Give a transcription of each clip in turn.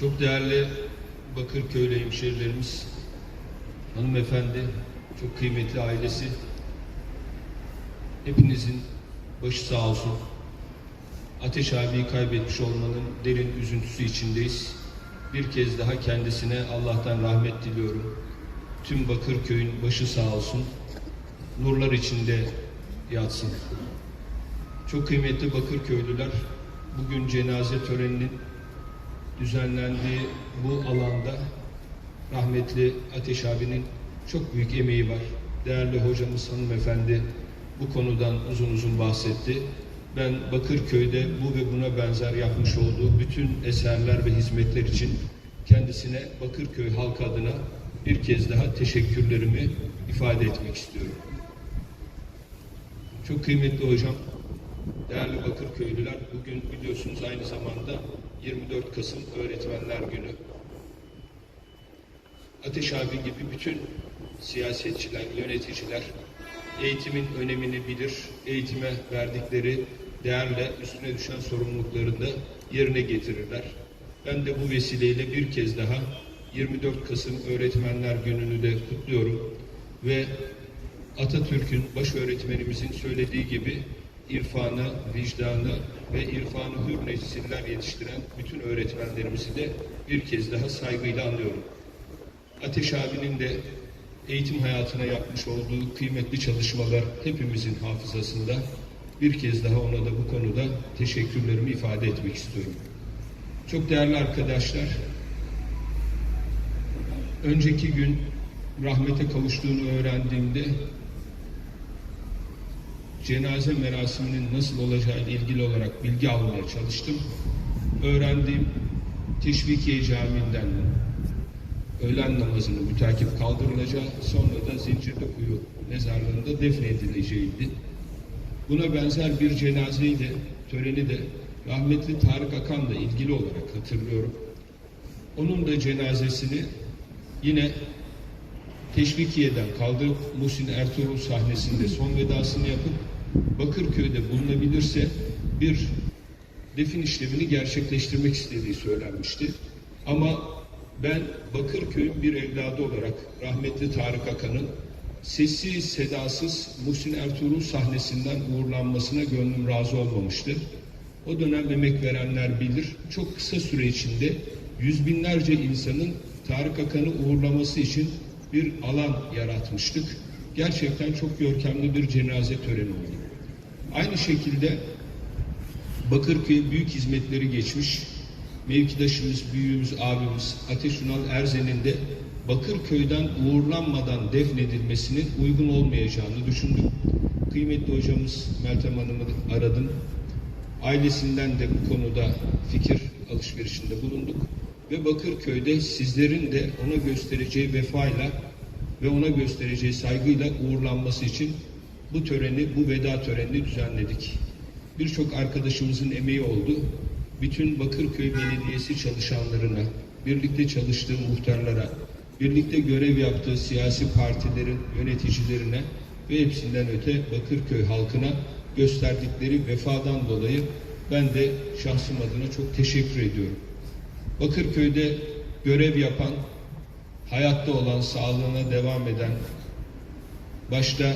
Çok değerli Bakırköylü hemşerilerimiz, hanımefendi, çok kıymetli ailesi, hepinizin başı sağ olsun. Ateş abiyi kaybetmiş olmanın derin üzüntüsü içindeyiz. Bir kez daha kendisine Allah'tan rahmet diliyorum. Tüm Bakırköy'ün başı sağ olsun. Nurlar içinde yatsın. Çok kıymetli Bakırköylüler, bugün cenaze töreninin düzenlendiği bu alanda rahmetli Ateş abinin çok büyük emeği var. Değerli hocamız hanımefendi bu konudan uzun uzun bahsetti. Ben Bakırköy'de bu ve buna benzer yapmış olduğu bütün eserler ve hizmetler için kendisine Bakırköy halkı adına bir kez daha teşekkürlerimi ifade etmek istiyorum. Çok kıymetli hocam, değerli Bakırköylüler, bugün biliyorsunuz aynı zamanda 24 Kasım Öğretmenler Günü. Ateş abi gibi bütün siyasetçiler, yöneticiler eğitimin önemini bilir, eğitime verdikleri değerle üstüne düşen sorumluluklarını yerine getirirler. Ben de bu vesileyle bir kez daha 24 Kasım Öğretmenler Günü'nü de kutluyorum ve Atatürk'ün baş öğretmenimizin söylediği gibi irfanı, vicdanı ve irfanı hür nesiller yetiştiren bütün öğretmenlerimizi de bir kez daha saygıyla anıyorum. Ateş abinin de eğitim hayatına yapmış olduğu kıymetli çalışmalar hepimizin hafızasında. Bir kez daha ona da bu konuda teşekkürlerimi ifade etmek istiyorum. Çok değerli arkadaşlar, önceki gün rahmete kavuştuğunu öğrendiğimde cenaze merasiminin nasıl olacağı ile ilgili olarak bilgi almaya çalıştım. Öğrendiğim Teşvikiye Camii'nden öğlen namazını mütakip kaldırılacağı, sonra da Zincirlikuyu mezarlığında defnedileceğiydi. Buna benzer bir cenazeyi de, töreni de rahmetli Tarık Akan'la ilgili olarak hatırlıyorum. Onun da cenazesini yine Teşvikiye'den kaldırıp Muhsin Ertuğrul sahnesinde son vedasını yapıp Bakırköy'de bulunabilirse bir defin işlemini gerçekleştirmek istediği söylenmişti. Ama ben Bakırköy'ün bir evladı olarak rahmetli Tarık Akan'ın sessiz sedasız Muhsin Ertuğrul sahnesinden uğurlanmasına gönlüm razı olmamıştı. O dönem emek verenler bilir. Çok kısa süre içinde yüz binlerce insanın Tarık Akan'ı uğurlaması için bir alan yaratmıştık. Gerçekten çok görkemli bir cenaze töreni oldu. Aynı şekilde Bakırköy büyük hizmetleri geçmiş. Mevkidaşımız, büyüğümüz, abimiz Ateş Ünal Erzen'in de Bakırköy'den uğurlanmadan defnedilmesinin uygun olmayacağını düşündüm. Kıymetli hocamız Meltem Hanım'ı aradım. Ailesinden de bu konuda fikir alışverişinde bulunduk. Ve Bakırköy'de sizlerin de ona göstereceği vefayla ve ona göstereceği saygıyla uğurlanması için bu töreni, bu veda törenini düzenledik. Birçok arkadaşımızın emeği oldu. Bütün Bakırköy Belediyesi çalışanlarına, birlikte çalıştığı muhtarlara, birlikte görev yaptığı siyasi partilerin yöneticilerine ve hepsinden öte Bakırköy halkına gösterdikleri vefadan dolayı ben de şahsım adına çok teşekkür ediyorum. Bakırköy'de görev yapan, hayatta olan, sağlığına devam eden, başta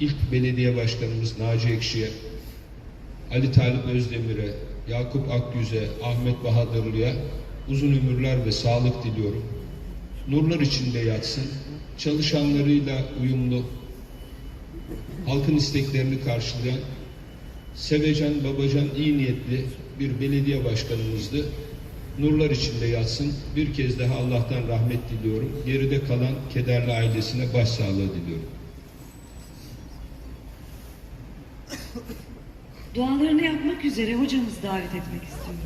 ilk belediye başkanımız Naci Ekşi'ye, Ali Talip Özdemir'e, Yakup Akgüz'e, Ahmet Bahadırlı'ya uzun ömürler ve sağlık diliyorum. Nurlar içinde yatsın, çalışanlarıyla uyumlu, halkın isteklerini karşılayan, sevecen, babacan, iyi niyetli bir belediye başkanımızdı. Nurlar içinde yatsın. Bir kez daha Allah'tan rahmet diliyorum. Geride kalan kederli ailesine başsağlığı diliyorum. Dualarını yapmak üzere hocamızı davet etmek istiyorum.